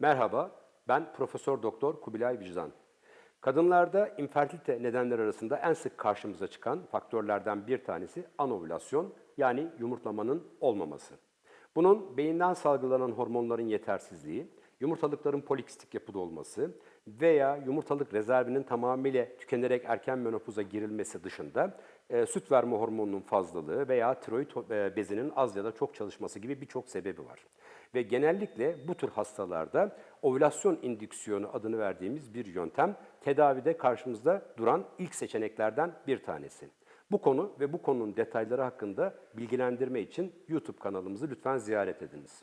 Merhaba, ben Profesör Doktor Kubilay Vicdan. Kadınlarda infertilite nedenleri arasında en sık karşımıza çıkan faktörlerden bir tanesi anovülasyon yani yumurtlamanın olmaması. Bunun beyinden salgılanan hormonların yetersizliği, yumurtalıkların polikistik yapıda olması veya yumurtalık rezervinin tamamıyla tükenerek erken menopoza girilmesi dışında e, süt verme hormonunun fazlalığı veya tiroid e, bezinin az ya da çok çalışması gibi birçok sebebi var. Ve genellikle bu tür hastalarda ovülasyon indüksiyonu adını verdiğimiz bir yöntem tedavide karşımızda duran ilk seçeneklerden bir tanesi. Bu konu ve bu konunun detayları hakkında bilgilendirme için YouTube kanalımızı lütfen ziyaret ediniz.